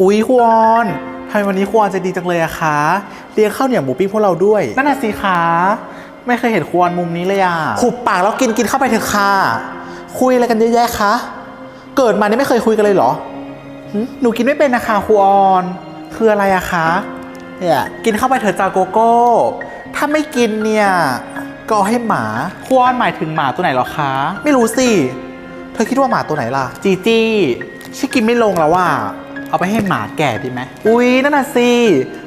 อุ๊ยควอนทำไมวันนี้ควอนใจะดีจังเลยอะคะเลี้ยงข้าวเหนียวหมูปิ้งพวกเราด้วย นั่นน่ะสิคะ ไม่เคยเห็นควอนมุมนี้เลยอะหุบปากแล้วกินกินเข้าไปเถอะค่ะ คุยอะไรกันเยอะแยะคะ เกิดมานี่ไม่เคยคุยกันเลยเหรอหึหนูกินไม่เป็นนะคะควอนคืออะไรอะคะ เนี่ยกินเข้าไปเถอะจาโกโก้ ถ้าไม่กินเนี่ยก็เอาให้หมา ควอนหมายถึงหมาตัวไหนเหรอคะ ไม่รู้สิ เธอคิดว่าหมาตัวไหนล่ะ จีจี้ชิกินไม่ลงแล้วว่า เอาไปให้หมาแก่ดีไหมอุ๊ยนั่นน่ะสิ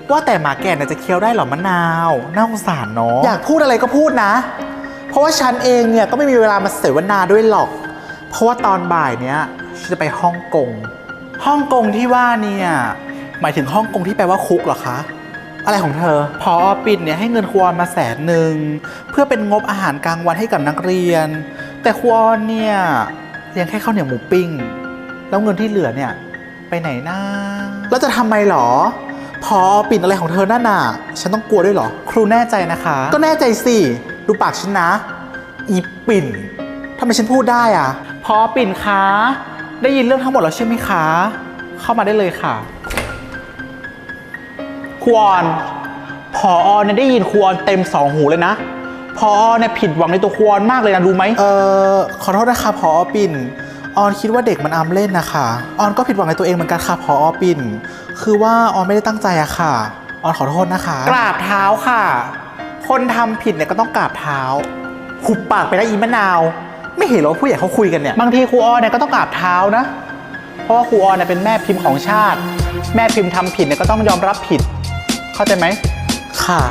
ว่าแต่หมาแก่น่ะจะเคี้ยวได้เหรอมะนาวน่าสงสารเนาะอยากพูดอะไรก็พูดนะ เพราะว่าฉันเองเนี่ยก็ไม่มีเวลามาเสวนาด้วยหรอก เพราะว่าตอนบ่ายเนี้ยฉันจะไปฮ่องกงฮ่องกงที่ว่าเนี่ยหมายถึงฮ่องกงที่แปลว่าคุกเหรอคะอะไรของเธอ พอปิดเนี่ยให้เงินครูออนมาแสนหนึ่งเพื่อเป็นงบอาหารกลางวันให้กับนักเรียน แต่ครูออนเนี่ยเลี้ยงแค่ข้าวเหนียวหมูปิ้ง แล้วเงินที่เหลือเนี่ย ไปไหนนะแล้วจะทำไมหรอ พอปิดอะไรของเธอนั่นน่ะ ฉันต้องกลัวด้วยเหรอ ครูแน่ใจนะคะ ก็แน่ใจสิ ดูปากฉันนะ อีปิ่นทำไมฉันพูดได้อะพอปิ่นคะ ได้ยินเรื่องทั้งหมดแล้วใช่ไหมคะ เข้ามาได้เลยค่ะควอนพอเนี่ยได้ยินควอนเต็มสองหูเลยนะพอเนี่ยผิดหวังในตัวควอนมากเลยนะรู้ไหม เออขอโทษนะคะพอปิ่น ออนคิดว่าเด็กมันอำเล่นนะคะ ออนก็ผิดหวังในตัวเองเหมือนกันค่ะพอปิ่น คือว่าออนไม่ได้ตั้งใจอะค่ะ ออนขอโทษนะคะ กราบเท้าค่ะ คนทำผิดเนี่ยก็ต้องกราบเท้า หุบปากไปนะอีมะนาว ไม่เห็นเหรอว่าผู้ใหญ่เขาคุยกันเนี่ย บางทีครูออนเนี่ยก็ต้องกราบเท้านะ เพราะว่าครูออนเนี่ยเป็นแม่พิมพ์ของชาติ แม่พิมพ์ทำผิดเนี่ยก็ต้องยอมรับผิด เข้าใจไหมค่ะ